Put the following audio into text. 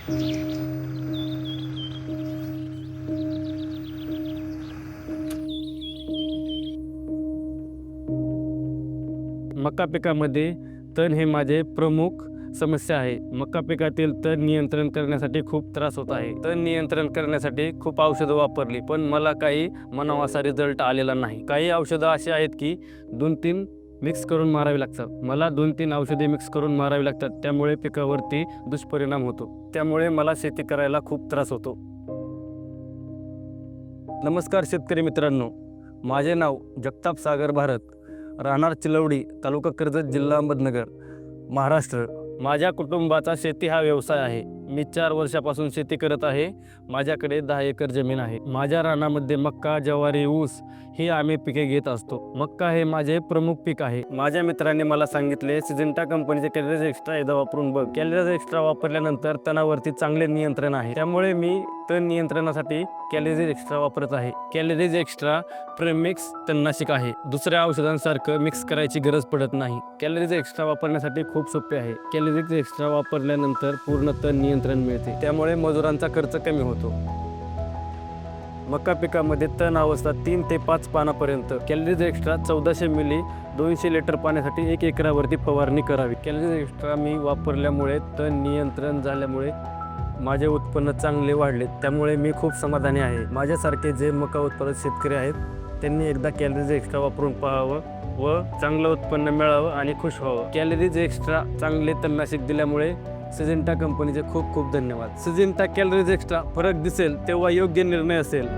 मका पिकामध्ये तण हे माझे प्रमुख समस्या आहे. मका पिकातील तण नियंत्रण करण्यासाठी खूप त्रास होत आहे. तण नियंत्रण करण्यासाठी खूप औषधं वापरली पण मला काही मनावासा रिझल्ट आलेला नाही. काही औषधं अशी आहेत की दोन तीन मिक्स करून मारावी लागतात. मला दोन तीन औषधे मिक्स करून मारावी लागतात. त्यामुळे पिकावरती दुष्परिणाम होतो. त्यामुळे मला शेती करायला खूप त्रास होतो. नमस्कार शेतकरी मित्रांनो. माझे नाव जगताप सागर भारत राहणार चिलवडी तालुका कर्जत जिल्हा अहमदनगर महाराष्ट्र. माझ्या कुटुंबाचा शेती हा व्यवसाय आहे. मी चार वर्षापासून शेती करत आहे. माझ्याकडे दहा एकर जमीन आहे. माझ्या रानामध्ये मक्का ज्वारी ऊस ही आम्ही पिके घेत असतो. मक्का हे माझे प्रमुख पीक आहे. माझ्या मित्रांनी मला सांगितले सिजेंटा कंपनीचे कॅलरीज एक्स्ट्रा एकदा वापरून बघ. कॅलरीज एक्स्ट्रा वापरल्यानंतर तणावरती चांगले नियंत्रण आहे. त्यामुळे मी तण नियंत्रणासाठी कॅलरीज एक्स्ट्रा वापरत आहे. कॅलरीज एक्स्ट्रा प्रेमिक्स तणनाशक आहे. दुसऱ्या औषधांसारखं मिक्स करायची गरज पडत नाही. कॅलरीज एक्स्ट्रा वापरण्यासाठी खूप सोपे आहे. कॅलरीज एक्स्ट्रा वापरल्यानंतर पूर्ण तण नियंत्रण मिळते. त्यामुळे मजुरांचा खर्च कमी होतो. मका पिकामध्ये तण अवस्था तीन ते पाच पानापर्यंत. कॅलरीज एक्स्ट्रा चौदाशे मिली दोनशे लिटर पाण्यासाठी एक एकरावरती फवारणी करावी. कॅलरीज एक्स्ट्रा मी वापरल्यामुळे तण नियंत्रण झाल्यामुळे माझे उत्पन्न चांगले वाढले. त्यामुळे मी खूप समाधानी आहे. माझ्यासारखे जे मका उत्पादक शेतकरी आहेत त्यांनी एकदा कॅलरीज एक्स्ट्रा वापरून पाहावं व चांगलं उत्पन्न मिळावं आणि खुश व्हावं. कॅलरीज एक्स्ट्रा चांगले तणनाशक दिल्यामुळे सिजेंटा कंपनीचे खूप खूप धन्यवाद. सिजेंटा कॅलरीज एक्स्ट्रा फरक दिसेल तेव्हा योग्य निर्णय असेल.